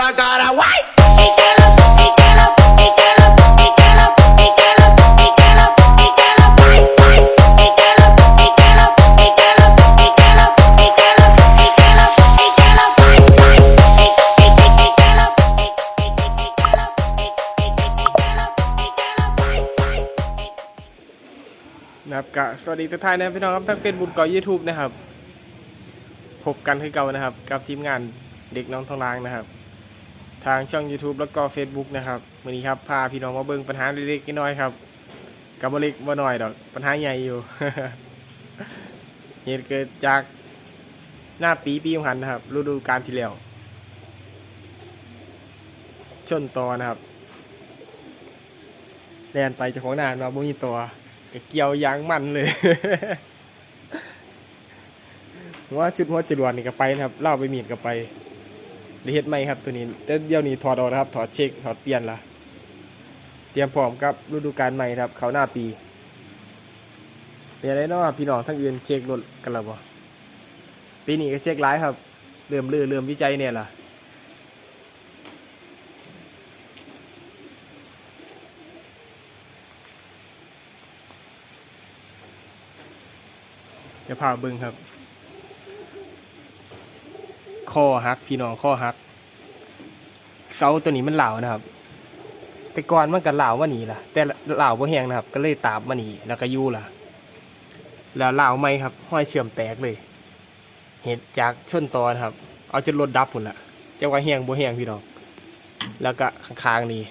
I got a white. Miguel, Miguel, Miguel, Miguel, Miguel, Miguel, Miguel, white, white. Miguel, Miguel, Miguel, Miguel, Miguel, Miguel, Miguel, white, white. Miguel, Miguel, Miguel, white, white. นะครับกะสวัสดีทุกท่านนะครับพี่น้องครับทั้งเฟซบุ๊กกับยูทูบนะครับพบกันคือเก่านะครับ กับทีมงานเด็กน้องทองลางนะครับ ทางช่อง YouTube แล้วก็ Facebook นะครับวันนี้ครับพาพี่น้องมาเบิ่งปัญหาเล็กๆน้อยๆครับกับบ่เล็กบ่น้อยดอกปัญหาใหญ่อยู่ เหตุเกิดจากหน้าปีปีหันนะครับฤดูกาลที่แล้วชนตอนะครับแลนไปจากของนานมาบุญตัวกเกี่ยวยางมันเลยว่าชุดหัวจรวดนี่ก็ไปนะครับเล่าไปมีดก็ไป ได้เฮ็ดไหมครับตัวนี้แต่เดี๋ยวนี้ถอดออกนะครับ ถอดเช็คถอดเปลี่ยนละเตรียมพร้อมกับฤดูกาลใหม่ครับเขาหน้าปีเป็นอะไรเนาะพี่น้องทั้งอื่นเช็ครถกันแล้วบ่ปีนี้ก็เช็คหลายครับเริ่มลือเริ่มวิจัยเนี่ยล่ะเดี๋ยวพาเบิ่งครับ ข้อหัก พี่น้องข้อหัก เสาตัวนี้มันเหล่านะครับ แต่ก่อนมันก็เหล่ามาหนีล่ะ แต่เหล่าบ่แห้งนะครับ ก็เลยตามมาหนีแล้วก็ยู่ล่ะ แล้วเหล่าไหมครับ ห้อยเชื่อมแตกเลย เหตุจากชนตอนะครับ เอาจนรถดับพุ่นละจะว่าแห้งบ่แห้งพี่น้อง แล้วก็ข้างๆนี่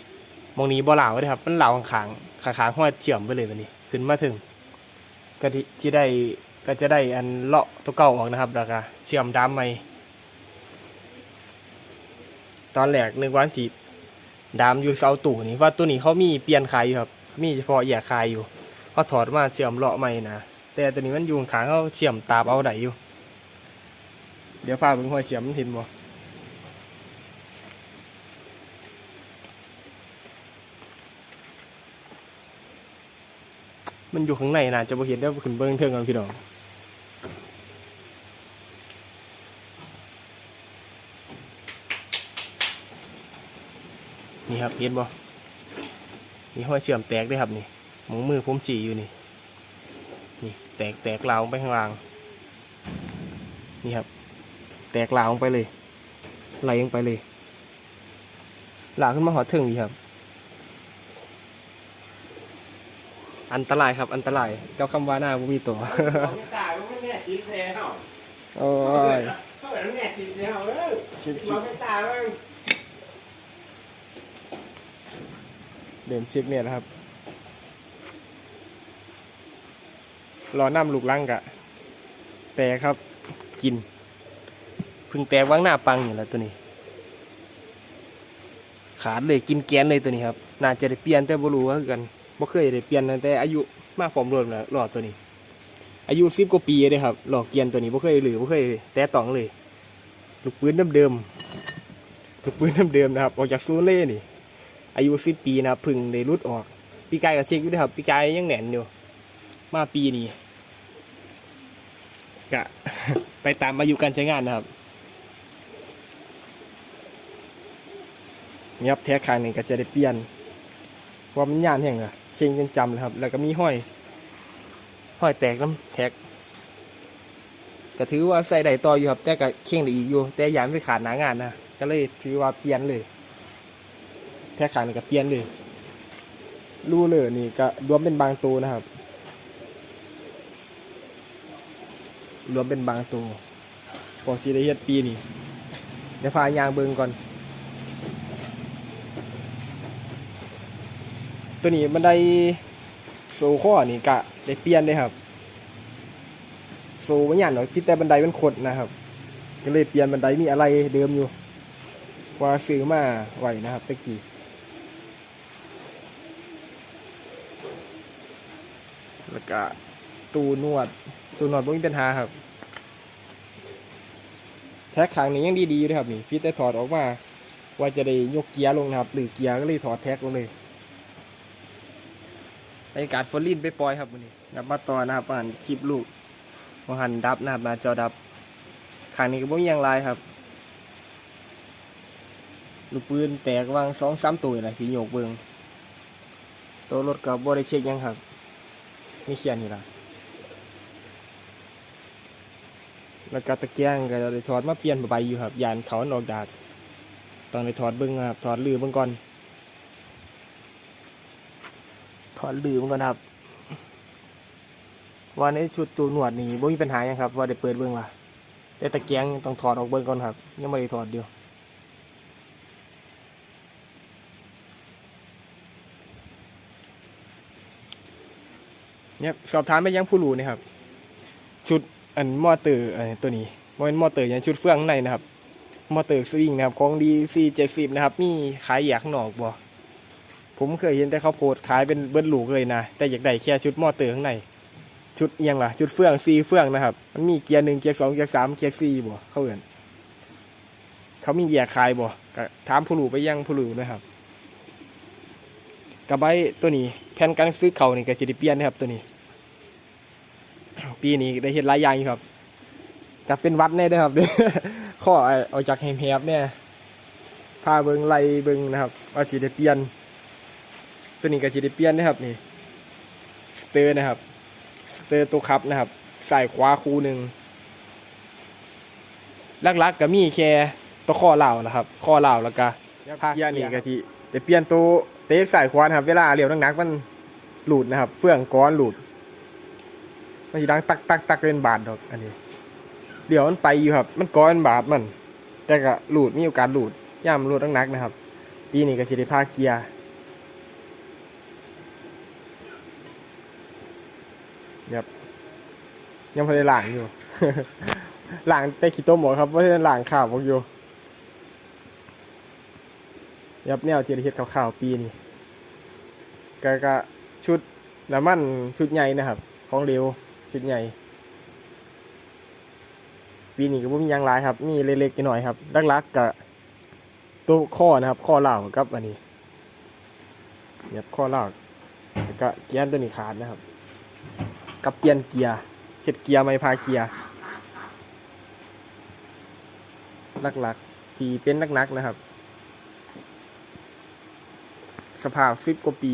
มองนี้บ่เหล่าเลยครับ มันเหล่าข้างๆข้างๆห้อยเชื่อมไปเลยวันนี้ ขึ้นมาถึงก็ที่ที่ได้ก็จะได้อันเลาะตัวเก่าออกนะครับแล้วก็เชื่อมดามใหม่ ตอนแรกนึกว่าจีดามอยู่เสาตู่นี่ว่าตัวนี้เขามีเปลี่ยนขายอยู่ครับมีเฉพาะแยกขายอยู่เขาถอดมาเชื่อมเลาะใหม่นะแต่ตัวนี้มันอยู่ขางเขาเชื่อมตาเอาได้อยู่ เดี๋ยวพาเบิ่งหัวเชื่อมมันเห็นบ่มันอยู่ข้างในนะจะบ่เห็นได้ขึ้นเบิ่งเทิงกันพี่น้อง นี่ครับเห็นบ่นี่ห้อยเชื่อมแตกด้วยครับนี่หมองมือผมจีอยู่นี่ นี่แตกแตกลาวลงไปข้างล่าง นี่ครับ แตกลาวลงไปเลย ไหลลงไปเลยลากขึ้นมาหอดถึงดีครับ อันตรายครับ อันตรายเจ้าคำว่าหน้าบ่มีตัวของตายมันไม่แน่จริงแล้วโอ้ยเขาแบบแน่จริงแล้วเออชิบมชิอบงไม่ตายมัน เดิมชิปเนี่ยนะครับรอน้ำลูกลังกะ แต่ครับกิน พึ่งแตกว่างหน้าปังอยู่แล้วตัวนี้ ขาดเลยกินแกนเลยตัวนี้ครับ น่าจะได้เปลี่ยนแต่บ่รู้ว่ากันบ่เคยได้เปลี่ยนแต่อายุมากผมรวมแล้วหลอดตัวนี้ อายุสิบกว่าปีเลยครับ หลอกเกียนตัวนี้บ่เคยหรือบ่เคยแตะตองเลย ลูกปืนเดิมๆลูกปืนเดิมๆนะครับ ออกจากซูนเล่นี่ อายุสิบปีนะครับพึ่งได้รุดออก ปีกายกับเช็คอยู่นะครับ ปีกายยังแหน่นอยู่ มาปีนี้กะ ไปตามอายุการใช้งานนะครับนี่ครับแท็กคางหนึ่งก็จะได้เปลี่ยนเพราะว่ามันยานแห่งอะเชิงจนจำเลยครับ แล้วก็มีห้อย ห้อยแตกน้ำแท็กก็ถือว่าใส่ได้ต่ออยู่ครับ แต่ก็เข่งได้อีกอยู่ แต่ยานไม่ขาดหนางานนะ ก็เลยถือว่าเปลี่ยนเลย แท็กขางนี่ก็เปลี่ยนเลยรูเลยนี่ก็รวมเป็นบางตัวนะครับ รวมเป็นบางตัวพอสีได้เฮ็ดปีนี่เดี๋ยวพายางเบิงก่อน ตัวนี้บันไดโซข้อนี่กะได้เปลี่ยนเลยครับโซไม่หยันหรอกพี่แต่บันไดมันขดนะครับ ก็เลยเปลี่ยนบันไดมีอะไรเดิมอยู่ ว่าซื้อมาไหวนะครับตะกี้ แล้วก็ตูนวด ตูนวดบ่มีปัญหาครับแท็กขางนี้ยังดีๆอยู่เลยครับนี่พี่แต่ถอดออกมา ว่าจะได้ยกเกียร์ลงนะครับ หรือเกียร์ก็เลยถอดแท็กลงเลยบรรยากาศฟอลลินไปปล่อยครับวันนี้นับมาต่อนะครับอ่านคลิปลูกหันดับนะครับหน้าจอดับขางนี้ก็บ่มีหยังไรครับลูกปืนแตกวางสองสามตัวนะสีโยกเบิงตัวรถกับบริเช็คยังครับ มีเขียนนี่ละแล้วก็ตะเกียงก็ได้ถอดมาเปลี่ยนใบอยู่ครับยานเขามันออกดากต้องได้ถอดเบิ้งครับถอดลือเบิ้งก่อนถอดลือเบิ้งก่อนครับว่าในชุดตัวหนวดนี่บ่มีปัญหายังครับ ว่าได้เปิดเบิ้งล่ะแต่ตะเกียงต้องถอดออกเบิ้งก่อนครับ ยังไม่ได้ถอดเดียว เนี่ยสอบถามไปยังผู้รู้นะครับชุดอันมอเตอร์อตัวนี้มอนมอเตอร์อย่างชุดเฟืองข้างในนะครับ มอเตอร์สวิงนะครับของดีซีเจ็ดสิบนะครับ มีขายแยกข้างนอกบ่ผมเคยเห็นแต่เขาโพสขายเป็นเบิ้ลลูกเลยนะแต่อยากได้แค่ชุดมอเตอร์ข้างในชุดเอียงล่ะ ชุดเฟืองซีเฟืองนะครับ มันมีเกียร์หนึ่งเกียร์สองเกียร์สามเกียร์สี่บ่เขาเอื่นเขามีแยกขายบ่ถามผู้รู้ไปยังผู้รู้นะครับ กระบะตัวนี้แผ่นการซื้อเขานี่ก็จะได้เปลี่ยนนะครับตัวนี้ ปีนี้ได้เห็นหลายอย่างอยู่ครับจะเป็นวัดแน่เด้วยครับข้อเอาจากแหบๆเนี่ยพาเบิงไล่เบิงนะครับว่าสิได้เปลี่ยน ตัวนี้ก็สิได้เปลี่ยนนะครับนี่สเตอร์นะครับสเตอร์ตัวขับนะครับใส่ขวาคูหนึ่งลักๆก็มีแค่ตัวข้อเหล่านะครับ ข้อเหล่าแล้วก็ภาคเกียร์นี่ก็ที่ได้เปลี่ยนตัว เตะใส่ขวานครับ เวลาเลี้ยวนักๆมันหลุดนะครับ เฟื่องก้อนหลุดมันสิดังตักตักตักเป็นบาทดอกอันนี้เดี๋ยวมันไปอยู่ครับ มันก้อนบาทมัน แต่ก็หลุดมีโอกาสหลุดย่ามหลุดนักๆนะครับ ปีนี้ก็สิได้พาเกียร์ครับยังพอได้ล้างอยู่หล้างแต่ขี้ต้มหมดครับว่าได้ล้างข้าวบอกอยู่ ยับแนวที่ได้เฮ็ดข้าวปีนี้ก็ก็ชุดน้ำมันชุดใหญ่นะครับ ของเร็วชุดใหญ่ปีนี้ก็บ่มียังหลายครับ มีเล็กๆน้อยครับลักๆกับตัวข้อนะครับ ข้อเหล่ากับอันนี้เนี่ยข้อเหล่าแล้วก็เกียร์ตัวนี้ขาดนะครับ กับเปลี่ยนเกียร์เฮ็ดเกียร์ไม่พาเกียร์หลักๆที่เป็นนักๆนะครับ สภาพฟิตกว่าปี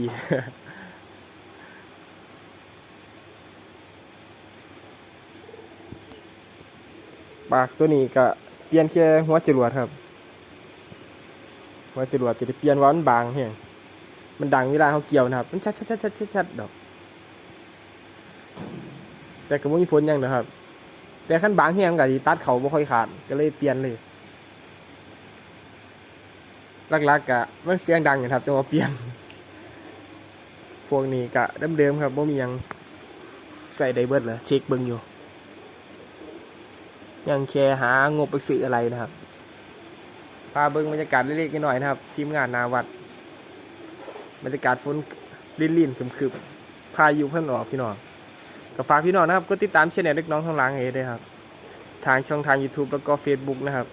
ปากตัวนี้ก็เปลี่ยนแค่หัวจรวดครับ หัวจรวดจะได้เปลี่ยนว่ามันบางเฮียมันดังเวลาเขาเกี่ยวนะครับ มันชัดชัดชัดชัดชัดชัดดอก แต่ก็บ่มีผลยังนะครับ แต่ขั้นบางเฮียมันก็สิตัดเขาบ่ค่อยขาด ก็เลยเปลี่ยนเลย ลักๆกะมันเสียงดังนะครับจังว่าเปลี่ยน พวกนี้กะเดิมๆครับบ่มียังใส่ไดเบิดเลยเช็คเบิ่งอยู่ ยังแค่หางบไปซื้ออะไรนะครับ พาเบิ้งบรรยากาศเล็กๆน้อยนะครับ ทีมงานนาวัดบรรยากาศฝนลิ่นๆคึมๆพายุเพิ่นออกพี่น้องก็ฝากพี่น้องนะครับก็ติดตามเช่องเล็กน้องทางหลังเอด้วยครับ ทางช่องทาง YouTube แล้วก็ Facebook นะครับ